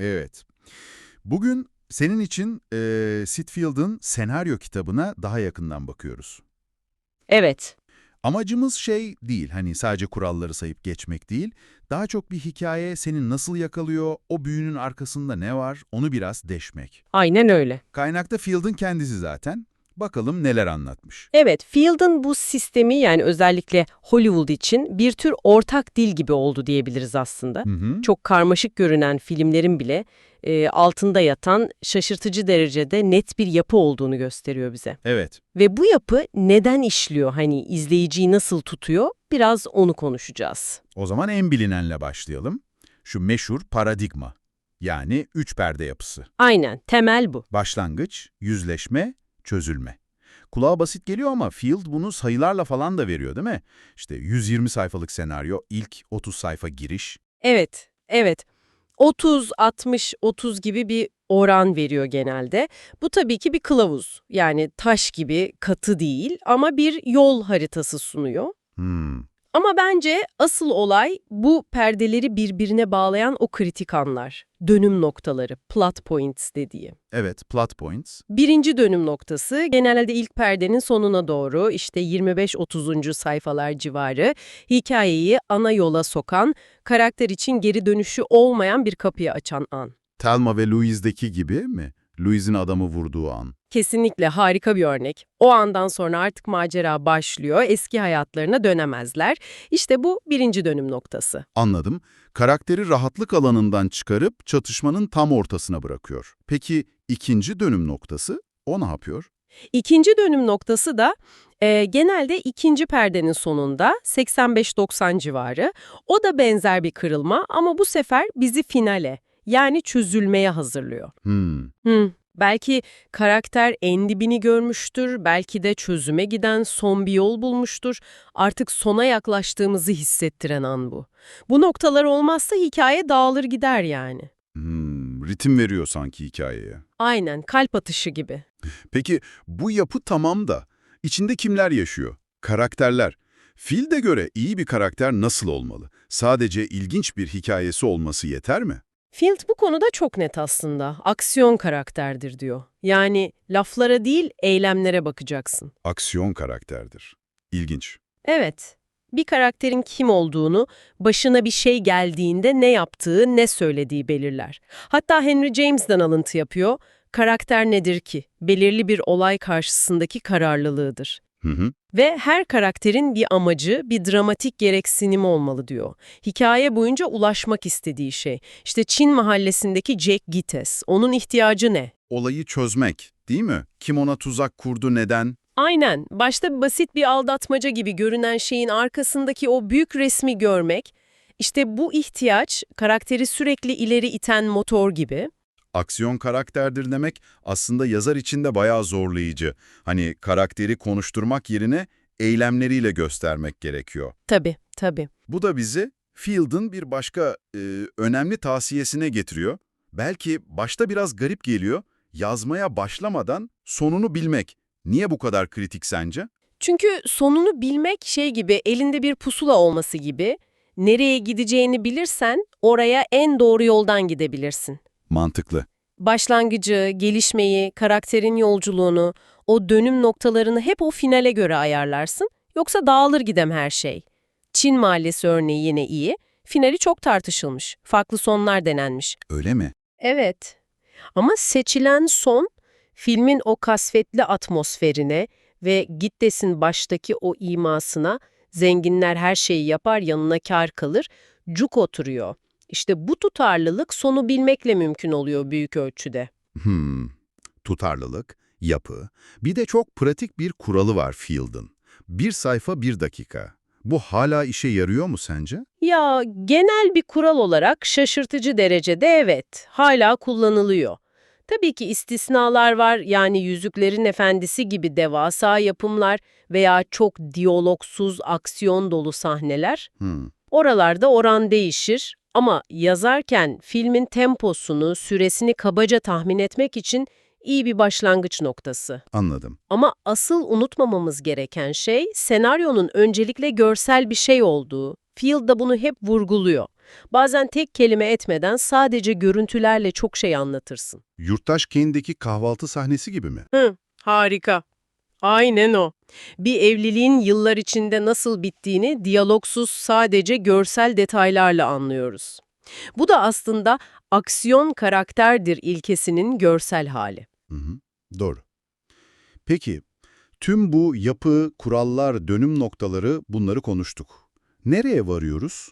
Evet. Bugün senin için e, Sitfield'ın senaryo kitabına daha yakından bakıyoruz. Evet. Amacımız şey değil, hani sadece kuralları sayıp geçmek değil, daha çok bir hikaye seni nasıl yakalıyor, o büyünün arkasında ne var, onu biraz deşmek. Aynen öyle. Kaynakta Field'ın kendisi zaten. Bakalım neler anlatmış. Evet, Field'ın bu sistemi yani özellikle Hollywood için bir tür ortak dil gibi oldu diyebiliriz aslında. Hı hı. Çok karmaşık görünen filmlerin bile e, altında yatan şaşırtıcı derecede net bir yapı olduğunu gösteriyor bize. Evet. Ve bu yapı neden işliyor, hani izleyiciyi nasıl tutuyor biraz onu konuşacağız. O zaman en bilinenle başlayalım. Şu meşhur paradigma. Yani üç perde yapısı. Aynen, temel bu. Başlangıç, yüzleşme, çözülme. Kulağa basit geliyor ama Field bunu sayılarla falan da veriyor değil mi? İşte 120 sayfalık senaryo, ilk 30 sayfa giriş. Evet, evet. 30, 60, 30 gibi bir oran veriyor genelde. Bu tabii ki bir kılavuz. Yani taş gibi katı değil ama bir yol haritası sunuyor. Hmm, Ama bence asıl olay bu perdeleri birbirine bağlayan o kritik anlar. Dönüm noktaları, plot points dediği. evet, plot points. Birinci dönüm noktası genelde ilk perdenin sonuna doğru işte 25-30. sayfalar civarı hikayeyi ana yola sokan, karakter için geri dönüşü olmayan bir kapıyı açan an. Thelma ve Louise'deki gibi mi? Louise'in adamı vurduğu an. Kesinlikle harika bir örnek. O andan sonra artık macera başlıyor, eski hayatlarına dönemezler. İşte bu birinci dönüm noktası. Anladım. Karakteri rahatlık alanından çıkarıp çatışmanın tam ortasına bırakıyor. Peki ikinci dönüm noktası? O ne yapıyor? İkinci dönüm noktası da e, genelde ikinci perdenin sonunda 85-90 civarı. O da benzer bir kırılma ama bu sefer bizi finale yani çözülmeye hazırlıyor. Hmm, Hı, belki karakter en dibini görmüştür, belki de çözüme giden son bir yol bulmuştur. Artık sona yaklaştığımızı hissettiren an bu. Bu noktalar olmazsa hikaye dağılır gider yani. hmm, ritim veriyor sanki hikayeye. Aynen kalp atışı gibi. Peki bu yapı tamam da içinde kimler yaşıyor? Karakterler. Field'e göre iyi bir karakter nasıl olmalı? Sadece ilginç bir hikayesi olması yeter mi? Field bu konuda çok net aslında. Aksiyon karakterdir diyor. Yani laflara değil eylemlere bakacaksın. Aksiyon karakterdir. İlginç. Evet, bir karakterin kim olduğunu, başına bir şey geldiğinde ne yaptığı, ne söylediği belirler. Hatta Henry James'den alıntı yapıyor. Karakter nedir ki? Belirli bir olay karşısındaki kararlılığıdır. Hı hı. Ve her karakterin bir amacı, bir dramatik gereksinimi olmalı diyor. Hikaye boyunca ulaşmak istediği şey. İşte Çin mahallesindeki Jack Gittes, onun ihtiyacı ne? Olayı çözmek, değil mi? Kim ona tuzak kurdu, neden? Aynen. Başta basit bir aldatmaca gibi görünen şeyin arkasındaki o büyük resmi görmek, işte bu ihtiyaç karakteri sürekli ileri iten motor gibi. Aksiyon karakterdir demek aslında yazar için de bayağı zorlayıcı. Hani karakteri konuşturmak yerine eylemleriyle göstermek gerekiyor. Tabii, tabii. Bu da bizi Field'ın bir başka e, önemli tavsiyesine getiriyor. Belki başta biraz garip geliyor, yazmaya başlamadan sonunu bilmek. Niye bu kadar kritik sence? Çünkü sonunu bilmek şey gibi, elinde bir pusula olması gibi. Nereye gideceğini bilirsen oraya en doğru yoldan gidebilirsin. Mantıklı. Başlangıcı, gelişmeyi, karakterin yolculuğunu, o dönüm noktalarını hep o finale göre ayarlarsın. Yoksa dağılır gidem her şey. Çin mahallesi örneği yine iyi. Finali çok tartışılmış. Farklı sonlar denenmiş. Öyle mi? Evet. Ama seçilen son filmin o kasvetli atmosferine ve Gittes'in baştaki o imasına zenginler her şeyi yapar yanına kar kalır, cuk oturuyor. İşte bu tutarlılık sonu bilmekle mümkün oluyor büyük ölçüde. Hmm. Tutarlılık, yapı. Bir de çok pratik bir kuralı var Field'ın. Bir sayfa bir dakika. Bu hala işe yarıyor mu sence? Ya genel bir kural olarak şaşırtıcı derecede evet, hala kullanılıyor. Tabii ki istisnalar var yani Yüzüklerin Efendisi gibi devasa yapımlar veya çok diyalogsuz aksiyon dolu sahneler. Hmm. Oralarda oran değişir ama yazarken filmin temposunu, süresini kabaca tahmin etmek için iyi bir başlangıç noktası. Anladım. Ama asıl unutmamamız gereken şey senaryonun öncelikle görsel bir şey olduğu. Field da bunu hep vurguluyor. Bazen tek kelime etmeden sadece görüntülerle çok şey anlatırsın. Yurttaş Kane'deki kahvaltı sahnesi gibi mi? Hı, harika. Aynen o. Bir evliliğin yıllar içinde nasıl bittiğini diyalogsuz sadece görsel detaylarla anlıyoruz. Bu da aslında aksiyon karakterdir ilkesinin görsel hali. Hı hı, doğru. Peki, tüm bu yapı, kurallar, dönüm noktaları bunları konuştuk. Nereye varıyoruz?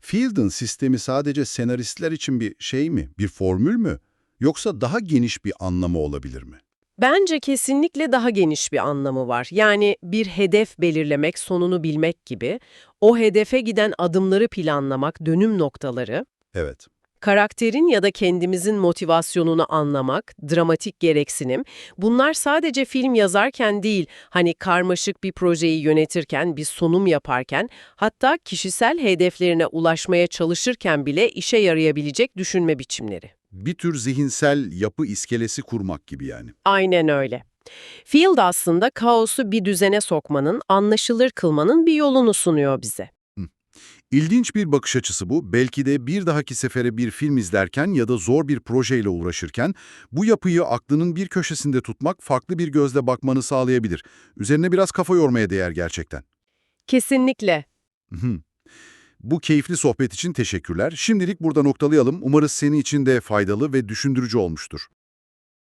Field'ın sistemi sadece senaristler için bir şey mi, bir formül mü? Yoksa daha geniş bir anlamı olabilir mi? Bence kesinlikle daha geniş bir anlamı var. Yani bir hedef belirlemek, sonunu bilmek gibi, o hedefe giden adımları planlamak, dönüm noktaları, Evet. karakterin ya da kendimizin motivasyonunu anlamak, dramatik gereksinim, bunlar sadece film yazarken değil, hani karmaşık bir projeyi yönetirken, bir sunum yaparken, hatta kişisel hedeflerine ulaşmaya çalışırken bile işe yarayabilecek düşünme biçimleri. Bir tür zihinsel yapı iskelesi kurmak gibi yani. Aynen öyle. Field aslında kaosu bir düzene sokmanın, anlaşılır kılmanın bir yolunu sunuyor bize. İlginç bir bakış açısı bu. Belki de bir dahaki sefere bir film izlerken ya da zor bir projeyle uğraşırken bu yapıyı aklının bir köşesinde tutmak farklı bir gözle bakmanı sağlayabilir. Üzerine biraz kafa yormaya değer gerçekten. Kesinlikle. Hı. Bu keyifli sohbet için teşekkürler. Şimdilik burada noktalayalım. Umarız senin için de faydalı ve düşündürücü olmuştur.